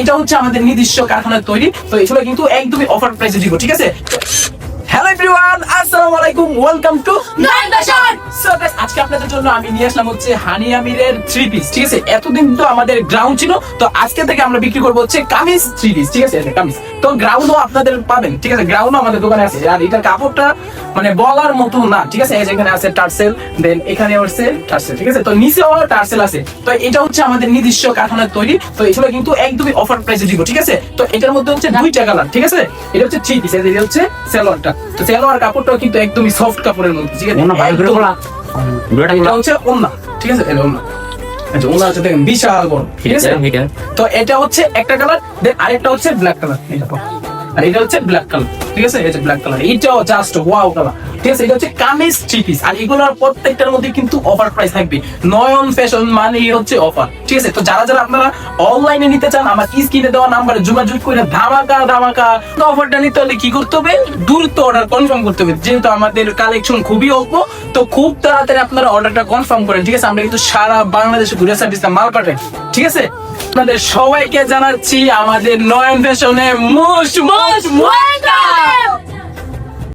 এটা হচ্ছে আমাদের নির্দিষ্ট কারখানার তৈরি। তো এগুলো কিন্তু একদমই অফার প্রাইসে দিব, ঠিক আছে? হ্যালো এভরিওয়ান আসসালামু আলাইকুম ওয়েলকাম টু আজকে আপনাদের জন্য আমি নিয়ে আসলাম হচ্ছে হানি আমিরের থ্রি পিস ঠিক আছে? এতদিন তো আমাদের গ্রাউন্ড ছিল তো আজকে থেকে আমরা বিক্রি করব হচ্ছে কামিজ থ্রি পিস ঠিক আছে? কামিজ। তো গ্রাউন্ডও আপনাদের পাবেন ঠিক আছে? গ্রাউন্ডও আমাদের দোকানে আছে। আর এটার কাপড়টা মানে বলার মতো না ঠিক আছে? এখানে আছে টার্সেল দেন এখানে হচ্ছে টার্সেল ঠিক আছে? তো নিচেও টার্সেল আছে। তো এটা হচ্ছে আমাদের নিজস্ব কারখানার তৈরি তো এগুলো কিন্তু একদমই অফার প্রাইসে দিব ঠিক আছে? তো এটার মধ্যে হচ্ছে দুইটা কালার ঠিক আছে? এটা হচ্ছে থ্রি পিস এটা হচ্ছে সেলোয়ারটা। তো সেলোয়ার কাপড়টাও কিন্তু একদমই সফট কাপড়ের মধ্যে ঠিক আছে? মনে এটা হচ্ছে ওন্না ঠিক আছে? এটা ওন্না। আচ্ছা ওন্না হচ্ছে দেখেন বিশাল বড় ঠিক আছে? তো এটা হচ্ছে একটা কালার দেন আরেকটা হচ্ছে ব্ল্যাক কালার এটা। আর এটা হচ্ছে ব্ল্যাক কালার ঠিক আছে? এটা ব্ল্যাক কালার এটাও জাস্ট ওয়াও কালার ঠিক আছে? এটা হচ্ছে কামিজ থ্রি পিস আর এগুলোর প্রত্যেকটার মধ্যে কিন্তু অফার প্রাইস থাকবে। নয়ন ফ্যাশন মানে হচ্ছে অফার ঠিক আছে? তো যারা যারা আপনারা অনলাইনে নিতে চান, আমার স্ক্রিনে দেওয়া নাম্বারে যোগাযোগ করে ধামাকা ধামাকা অফারটা নিতে হলে কি করতে হবে? দ্রুত অর্ডার কনফার্ম করতে হবে, যেহেতু আমাদের কালেকশন খুবই অল্প, তো খুব তাড়াতাড়ি আপনারা অর্ডারটা কনফার্ম করেন, ঠিক আছে? আমরা কিন্তু সারা বাংলাদেশে ঘুরে সার্ভিস মাল পাঠাই, ঠিক আছে? আপনাদের সবাইকে জানাচ্ছি আমাদের নয়ন ফ্যাশনে মুশ মুশ ওয়েলকাম